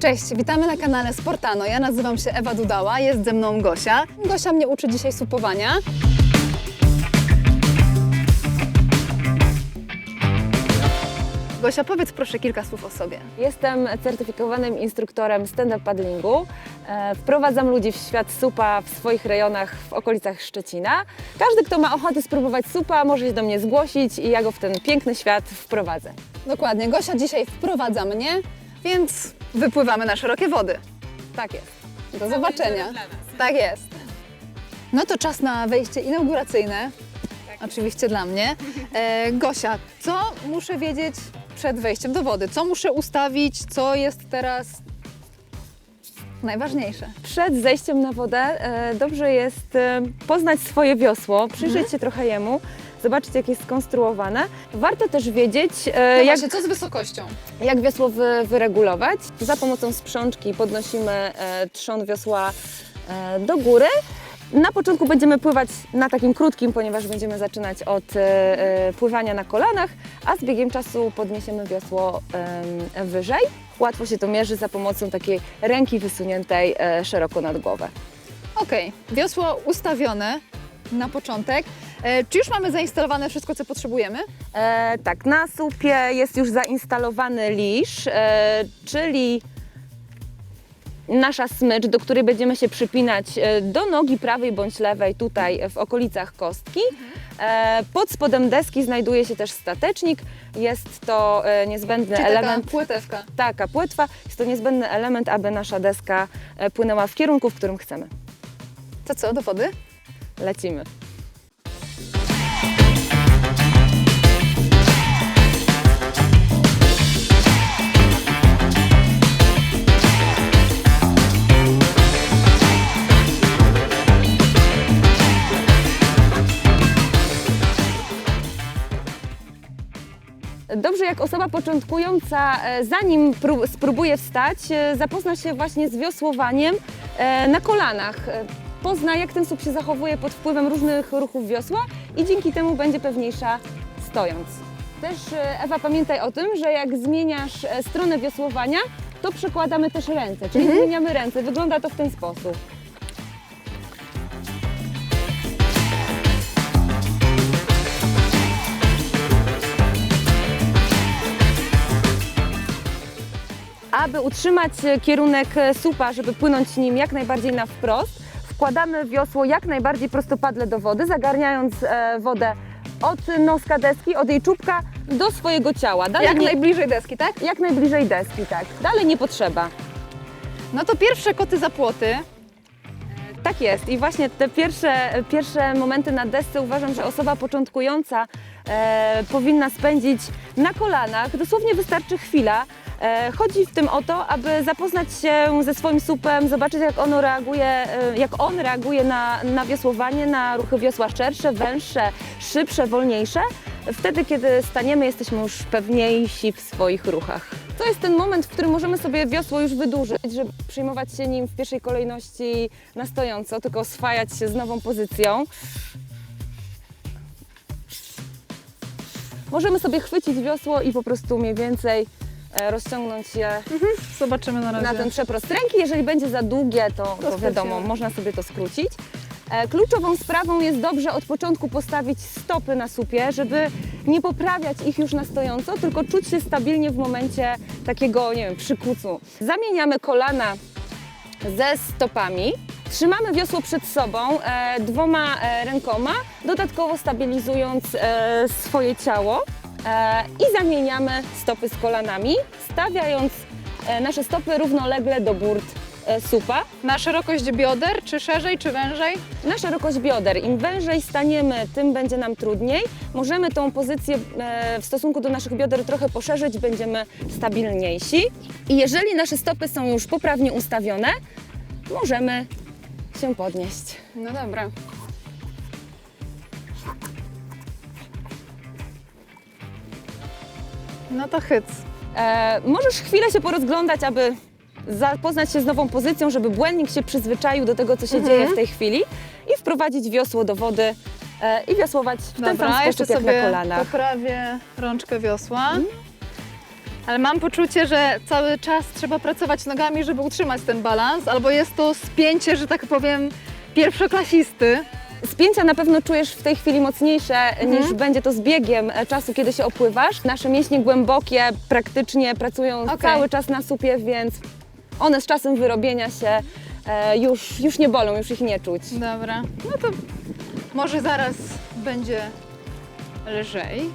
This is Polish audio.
Cześć, witamy na kanale Sportano. Ja nazywam się Ewa Dudała, jest ze mną Gosia. Gosia mnie uczy dzisiaj supowania. Gosia, powiedz proszę kilka słów o sobie. Jestem certyfikowanym instruktorem stand-up paddlingu. E, Wprowadzam ludzi w świat supa w swoich rejonach w okolicach Szczecina. Każdy, kto ma ochotę spróbować supa, może się do mnie zgłosić i ja go w ten piękny świat wprowadzę. Dokładnie, Gosia dzisiaj wprowadza mnie, więc wypływamy na szerokie wody. Tak jest. Do zobaczenia. Tak jest. No to czas na wejście inauguracyjne. Oczywiście dla mnie. E, Gosia, co muszę wiedzieć przed wejściem do wody? Co muszę ustawić? Co jest teraz najważniejsze? Przed zejściem na wodę e, dobrze jest e, poznać swoje wiosło, przyjrzeć się trochę jemu, zobaczyć jak jest skonstruowane. Warto też wiedzieć, e, No jak, właśnie, co z wysokością? jak wiosło wy, wyregulować. Za pomocą sprzączki podnosimy e, trzon wiosła e, do góry. Na początku będziemy pływać na takim krótkim, ponieważ będziemy zaczynać od pływania na kolanach, a z biegiem czasu podniesiemy wiosło wyżej. Łatwo się to mierzy za pomocą takiej ręki wysuniętej szeroko nad głowę. Okej, wiosło ustawione na początek. E, czy już mamy zainstalowane wszystko, co potrzebujemy? E, tak, na słupie jest już zainstalowany lisz, e, czyli nasza smycz, do której będziemy się przypinać e, do nogi prawej bądź lewej, tutaj e, w okolicach kostki. E, pod spodem deski znajduje się też statecznik. Jest to e, niezbędny element. taka płytewka. Taka płetwa. Jest to niezbędny element, aby nasza deska e, płynęła w kierunku, w którym chcemy. To co, do wody? Lecimy. Dobrze, jak osoba początkująca, e, zanim prób- spróbuje wstać, e, zapozna się właśnie z wiosłowaniem e, na kolanach. Pozna, jak ten słup się zachowuje pod wpływem różnych ruchów wiosła i dzięki temu będzie pewniejsza stojąc. Też Ewa, pamiętaj o tym, że jak zmieniasz stronę wiosłowania, to przekładamy też ręce, czyli zmieniamy ręce. Wygląda to w ten sposób. Aby utrzymać e, kierunek e, słupa, żeby płynąć nim jak najbardziej na wprost, wkładamy wiosło jak najbardziej prostopadle do wody, zagarniając e, wodę od noska deski, od jej czubka do swojego ciała. Dalej Jak nie, najbliżej deski, tak? jak najbliżej deski, tak. Dalej nie potrzeba. No to pierwsze koty za płoty. Tak jest i właśnie te pierwsze, pierwsze momenty na desce uważam, że osoba początkująca e, powinna spędzić na kolanach. Dosłownie wystarczy chwila. E, chodzi w tym o to, aby zapoznać się ze swoim supem, zobaczyć jak ono reaguje, e, jak on reaguje na, na wiosłowanie, na ruchy wiosła szersze, węższe, szybsze, wolniejsze. Wtedy, kiedy staniemy, jesteśmy już pewniejsi w swoich ruchach. To jest ten moment, w którym możemy sobie wiosło już wydłużyć, żeby przyjmować się nim w pierwszej kolejności na stojąco, tylko oswajać się z nową pozycją. Możemy sobie chwycić wiosło i po prostu mniej więcej rozciągnąć je Zobaczymy na razie. na ten przeprost ręki. Jeżeli będzie za długie, to, to wiadomo, można sobie to skrócić. E, Kluczową sprawą jest dobrze od początku postawić stopy na supie, żeby nie poprawiać ich już na stojąco, tylko czuć się stabilnie w momencie takiego, nie wiem, przykucu. Zamieniamy kolana ze stopami. Trzymamy wiosło przed sobą e, dwoma e, rękoma, dodatkowo stabilizując e, swoje ciało e, i zamieniamy stopy z kolanami, stawiając e, nasze stopy równolegle do burt e, supa. Na szerokość bioder, czy szerzej, czy wężej? Na szerokość bioder. Im wężej staniemy, tym będzie nam trudniej. Możemy tą pozycję e, w stosunku do naszych bioder trochę poszerzyć, będziemy stabilniejsi. I jeżeli nasze stopy są już poprawnie ustawione, możemy się podnieść. No dobra. No to hyc. E, możesz chwilę się porozglądać, aby zapoznać się z nową pozycją, żeby błędnik się przyzwyczaił do tego, co się dzieje w tej chwili i wprowadzić wiosło do wody e, i wiosłować w ten sam Dobra, jeszcze sposób jak sobie na kolanach. poprawię rączkę wiosła. Ale mam poczucie, że cały czas trzeba pracować nogami, żeby utrzymać ten balans, albo jest to spięcie, że tak powiem, pierwszoklasisty. Spięcia na pewno czujesz w tej chwili mocniejsze Mhm. niż będzie to z biegiem e, czasu, kiedy się opływasz. Nasze mięśnie głębokie praktycznie pracują Okej. cały czas na supie, więc one z czasem wyrobienia się e, już, już nie bolą, już ich nie czuć. Dobra, no to może zaraz będzie lżej.